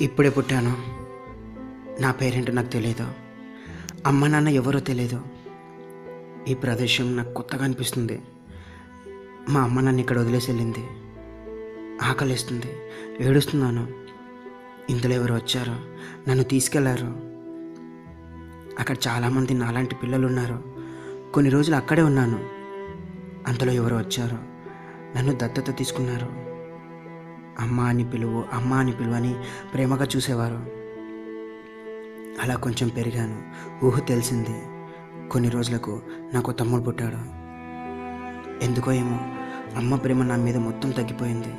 ఇప్పుడే పుట్టాను. నా పేరేంటో నాకు తెలియదు అమ్మ నాన్న ఎవరో తెలియదు ఈ ప్రదేశం నాకు కొత్తగా అనిపిస్తుంది. మా అమ్మ నన్ను ఇక్కడ వదిలేసి వెళ్ళింది. ఆకలిస్తుంది. ఏడుస్తున్నాను. ఇందులో ఎవరు వచ్చారు. నన్ను తీసుకెళ్ళారు. అక్కడ చాలామంది నాలాంటి పిల్లలు ఉన్నారు. కొన్ని రోజులు అక్కడే ఉన్నాను. అంతలో ఎవరు వచ్చారు. నన్ను దత్తత తీసుకున్నారు. అమ్మ అని పిలువు అమ్మ అని పిలువు అని ప్రేమగా చూసేవారు. అలా కొంచెం పెరిగాను. ఊహ తెలిసింది. కొన్ని రోజులకు నాకు తమ్ముడు పుట్టాడు. ఎందుకో ఏమో అమ్మ ప్రేమ నా మీద మొత్తం తగ్గిపోయింది.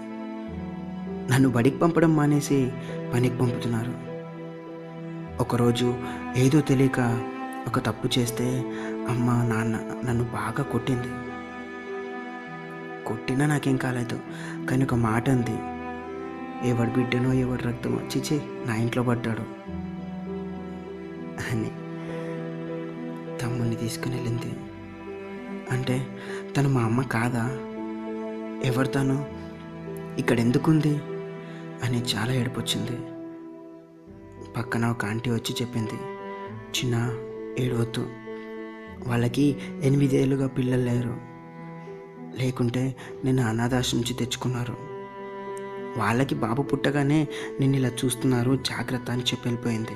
నన్ను బడికి పంపడం మానేసి పనికి పంపుతున్నారు. ఒకరోజు ఏదో తెలియక ఒక తప్పు చేస్తే అమ్మ నాన్న నన్ను బాగా కొట్టింది. కొట్టినా నాకేం కాలేదు కానీ ఒక మాట అంది. ఎవడు బిడ్డనో ఎవడు రక్తమో చిచి నా ఇంట్లో పడ్డాడు అని తమ్ముడిని తీసుకుని వెళ్ళింది. అంటే తను మా అమ్మ కాదా? ఎవరు తను? ఇక్కడ ఎందుకుంది? అని చాలా ఏడుపొచ్చింది. పక్కన ఒక ఆంటీ వచ్చి చెప్పింది చిన్న ఏడవద్దు. వాళ్ళకి ఎనిమిదేళ్ళుగా పిల్లలు లేరు. లేకుంటే నేను అనాథాశ్రమించి నుంచి తెచ్చుకున్నారు. వాళ్ళకి బాబు పుట్టగానే నిన్ను ఇలా చూస్తున్నారు జాగ్రత్త అని చెప్పి వెళ్ళిపోయింది.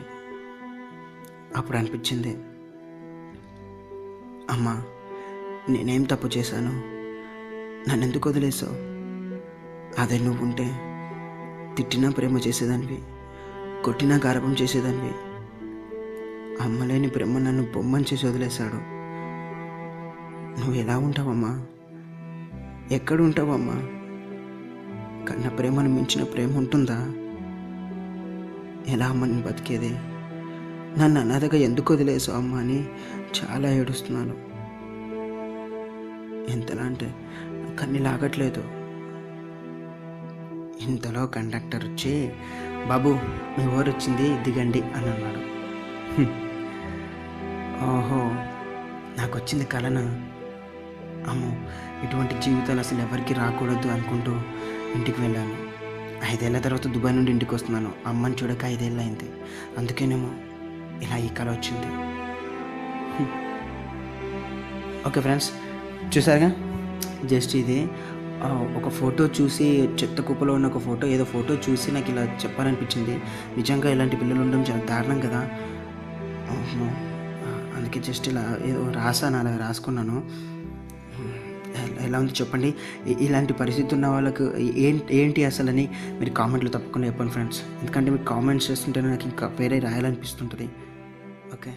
అప్పుడు అనిపించింది అమ్మా నేనేం తప్పు చేశాను? నన్ను ఎందుకు వదిలేసావు అదే నువ్వు ఉంటే తిట్టినా ప్రేమ చేసేదానివి కొట్టినా గారభం చేసేదానివి. అమ్మలేని ప్రేమ నన్ను బొమ్మని చేసి వదిలేశాడు. నువ్వు ఎలా ఉంటావమ్మా? ఎక్కడ ఉంటావమ్మా? కన్న ప్రేమను మించిన ప్రేమ ఉంటుందా? ఎలా అమ్మ నేను బతికేది? నన్ను అనాథగా ఎందుకు వదిలేసావు అమ్మ అని చాలా ఏడుస్తున్నాను. ఎంతలా అంటే కన్ని లాగట్లేదు. ఇంతలో కండక్టర్ వచ్చి బాబు మీ ఊరు వచ్చింది దిగండి అని అన్నాడు. ఓహో నాకు వచ్చింది కలన? అమ్మో ఇటువంటి జీవితాలు అసలు ఎవరికి రాకూడదు అనుకుంటూ ఇంటికి వెళ్ళాను. ఐదేళ్ళ తర్వాత దుబాయ్ నుండి ఇంటికి వస్తున్నాను. అమ్మని చూడక ఐదేళ్ళు అయింది. అందుకేనేమో ఇలా ఈ కళ వచ్చింది. ఓకే ఫ్రెండ్స్ చూసారుగా? జస్ట్ ఇది. ఒక ఫోటో చూసి చెత్త కుప్పలో ఉన్న ఒక ఫోటో ఏదో ఫోటో చూసి నాకు ఇలా చెప్పాలనిపించింది. నిజంగా ఇలాంటి పిల్లలు ఉండడం చాలా దారుణం కదా? అందుకే జస్ట్ ఇలా ఏదో రాసాను అలా రాసుకున్నాను. ఎలా ఉంది చెప్పండి? ఇలాంటి పరిస్థితి ఉన్న వాళ్ళకు ఏంటి ఏంటి అసలు అని మీరు కామెంట్లో తప్పకుండా చెప్పండి ఫ్రెండ్స్. ఎందుకంటే మీరు కామెంట్స్ చేస్తుంటే నాకు ఇంకా వేరే రాయాలనిపిస్తుంటుంది. ఓకే.